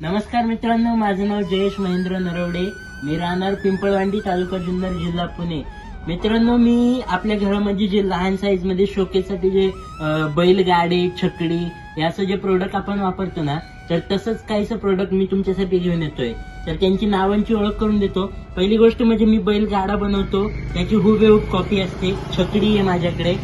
नमस्कार मित्रांनो माझं नाव जयेश महेंद्र नरवडे. मी राहणार पिंपळवांडी तालुका जुन्नर जिल्हा पुणे. मित्रांनो मी आपल्या घरामध्ये जे लहान साईजमध्ये शोकेसाठी जे बैलगाडे बैलगाडी छकडी याचं जे प्रोडक्ट आपण वापरतो ना तर तसंच काहीसं प्रोडक्ट मी तुमच्यासाठी घेऊन येतोय. तर त्यांची नावांची ओळख करून देतो. पहिली गोष्ट म्हणजे मी बैलगाडा बनवतो. त्याची हुबेहूब कॉपी असते. छकडी आहे माझ्याकडे.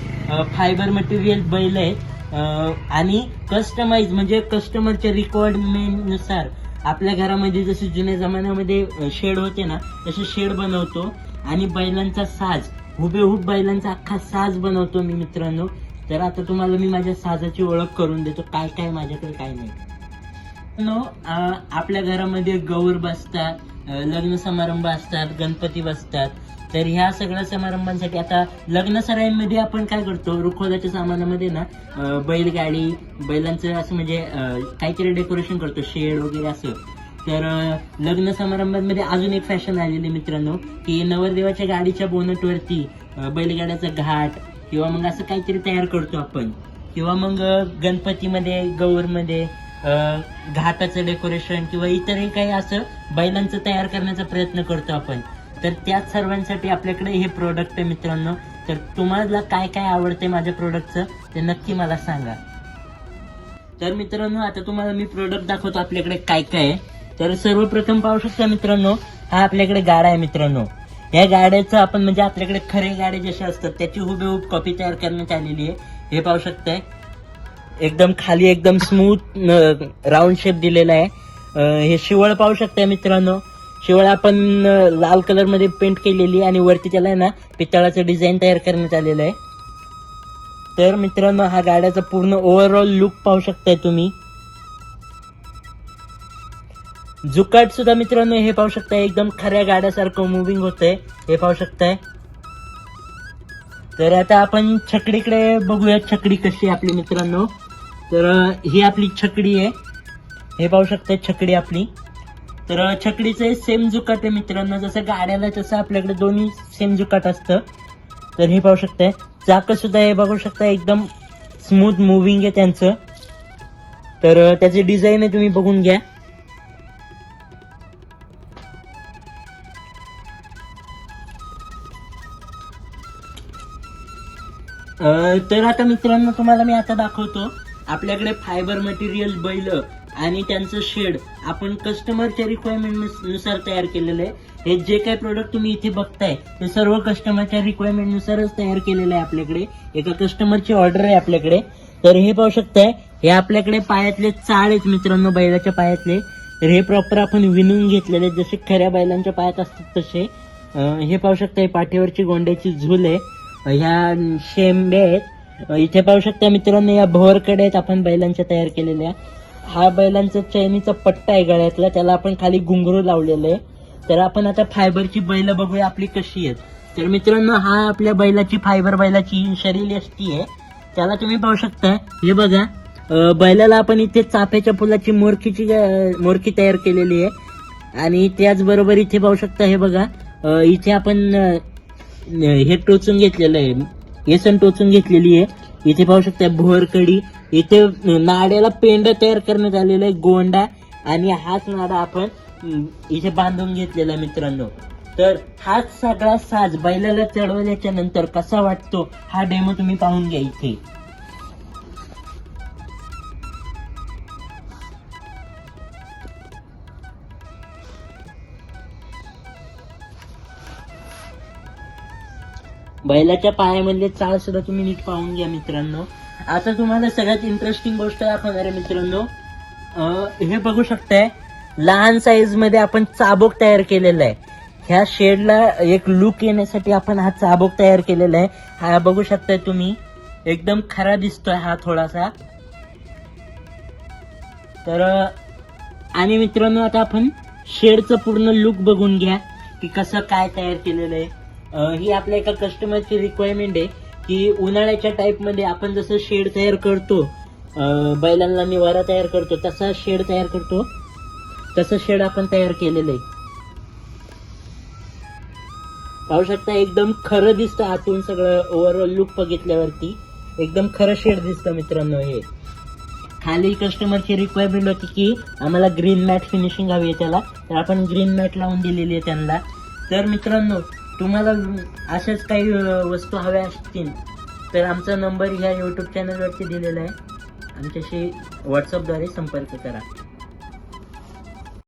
फायबर मटेरियल बैल आहेत आणि कस्टमाइज म्हणजे कस्टमरच्या रिक्वायरमेंटनुसार आपल्या घरामध्ये जसे जुन्या जमान्यामध्ये शेड होते ना तसे शेड बनवतो. आणि बैलांचा साज हुबेहूब बैलांचा अख्खा साज बनवतो मी मित्रांनो. तर आता तुम्हाला मी माझ्या साजाची ओळख करून देतो काय काय माझ्याकडे काय नाही. नो आपल्या घरामध्ये गौर बसतात लग्न समारंभ असतात गणपती बसतात. तर ह्या सगळ्या समारंभांसाठी आता लग्न सराईमध्ये आपण काय करतो? रुखवताच्या सामानामध्ये ना बैलगाडी बैलांचं असं म्हणजे काहीतरी डेकोरेशन करतो शेड वगैरे असं. तर लग्न समारंभांमध्ये अजून एक फॅशन आलेली मित्रांनो की नवरदेवाच्या गाडीच्या बोनटवरती बैलगाड्याचा घाट किंवा मग असं काहीतरी तयार करतो आपण. किंवा मग गणपतीमध्ये गौरमध्ये अं, घाटाचं डेकोरेशन किंवा इतरही काही असं बैलांचं तयार करण्याचा प्रयत्न करतो आपण. तर त्याच सर्वांसाठी आपल्याकडे हे प्रोडक्ट आहे मित्रांनो. तर तुम्हाला काय काय आवडते माझ्या प्रोडक्टचं ते नक्की मला सांगा. तर मित्रांनो आता तुम्हाला मी प्रोडक्ट दाखवतो आपल्याकडे काय काय आहे. तर सर्वप्रथम पाहू शकता मित्रांनो हा आपल्याकडे गाडा आहे मित्रांनो. या गाड्याचं आपण म्हणजे आपल्याकडे खरे गाडे जसे असतात त्याची हुबेहूब कॉपी तयार करण्यात आलेली आहे. हे पाहू शकताय. एकदम खाली एकदम स्मूथ राऊंड शेप दिलेला आहे. हे शिवळ पाहू शकताय मित्रांनो. शिवाय आपण लाल कलरमध्ये पेंट केलेली आहे आणि वरती त्याला आहे ना पितळाचं डिझाईन तयार करण्यात आलेलं आहे. तर मित्रांनो हा गाड्याचा पूर्ण ओव्हरऑल लुक पाहू शकताय तुम्ही. जुकाट सुद्धा मित्रांनो हे पाहू शकताय. एकदम खऱ्या गाड्यासारखं मुव्हिंग होतंय. हे पाहू शकताय. तर आता आपण छकडीकडे बघूया छकडी कशी आहे आपली मित्रांनो. तर ही आपली छकडी आहे. हे पाहू शकताय छकडी आपली. तर छकडीचे छकडीचं सेम जुकाट आहे मित्रांनो. जसं गाड्याला तसं आपल्याकडे दोन्ही सेम जुकाट असतं. तर हे पाहू शकताय. चाक सुद्धा हे बघू शकता एकदम स्मूथ मुव्हिंग आहे त्यांचं. तर त्याचे डिझाईन आहे तुम्ही बघून घ्या. तर आता मित्रांनो तुम्हाला मी आता दाखवतो. आपल्याकडे फायबर मटेरियल बैल आणि त्यांचं शेड आपण कस्टमरच्या रिक्वायरमेंटनुसार तयार केलेलं आहे. हे जे काही प्रोडक्ट तुम्ही इथे बघताय ते सर्व कस्टमरच्या रिक्वायरमेंटनुसारच तयार केलेलं आहे आपल्याकडे. एका कस्टमरची ऑर्डर आहे आपल्याकडे. तर हे पाहू शकताय हे आपल्याकडे पायातले चाळ आहेत मित्रांनो बैलाच्या पायातले. तर हे प्रॉपर आपण विणून घेतलेले जसे खऱ्या बैलांच्या पायात असतात तसे. हे पाहू शकताय पाठीवरची गोंड्याची झूल आहे. ह्या शेंबे आहेत. इथे पाहू शकता मित्रांनो या भोरकडे आहेत आपण बैलांच्या तयार केलेल्या. हा बैलांचा चैनीचा पट्टा आहे गळ्यातला त्याला आपण खाली घुंगरू लावलेलं आहे. तर आपण आता फायबरची बैल बघूया आपली कशी आहेत. तर मित्रांनो हा आपल्या बैलाची फायबर बैलाची शरीर असती आहे. त्याला तुम्ही पाहू शकता. हे बघा बैलाला आपण इथे चाफ्याच्या फुलाची मोरखीची मोरखी तयार केलेली आहे. आणि त्याचबरोबर इथे पाहू शकता हे बघा इथे आपण हे टोचून घेतलेलं आहे. येसन टोचून घेतलेली आहे. इथे पाहू शकता भोरकडी. इथे नाड्याला पेंड तयार करण्यात आलेलं आहे गोंडा. आणि हाच नाडा आपण इथे बांधून घेतलेला मित्रांनो. तर हाच सगळा साज बैलाला चढवल्याच्या नंतर कसा वाटतो हा डेमो तुम्ही पाहून घ्या इथे. बैलाच्या पायामधले चाळ सुद्धा तुम्ही नीट पाहून घ्या मित्रांनो. आता तुम्हाला सगळ्यात इंटरेस्टिंग गोष्ट दाखवणार आहे मित्रांनो. हे बघू शकताय लहान साईजमध्ये आपण चाबोक तयार केलेला आहे. ह्या शेडला एक लुक येण्यासाठी आपण हा चाबोक तयार केलेला आहे. हा बघू शकताय तुम्ही. एकदम खरा दिसतोय हा थोडासा. तर आणि मित्रांनो आता आपण शेडचं पूर्ण लुक बघून घ्या की कसं काय तयार केलेलं आहे. ही आपल्या एका कस्टमरची रिक्वायरमेंट आहे की उन्हाळ्याच्या टाईपमध्ये आपण जसं शेड तयार करतो बैलांना निवारा तयार करतो तसा शेड तयार करतो. तसं शेड आपण तयार केलेलं आहे. पाहू शकता एकदम खरं दिसतं आतून सगळं ओव्हरऑल लुक बघितल्यावरती. एकदम खरं शेड दिसतं मित्रांनो हे. खाली कस्टमरची रिक्वायरमेंट होती की आम्हाला ग्रीन मॅट फिनिशिंग हवी आहे त्याला. तर आपण ग्रीन मॅट लावून दिलेली आहे त्यांना. तर मित्रांनो तुम्हाला अशाच काही वस्तू हव्या असतील तर आमचा नंबर ह्या यूट्यूब चॅनलवरती दिलेला आहे. आमच्याशी व्हॉट्सअपद्वारे संपर्क करा.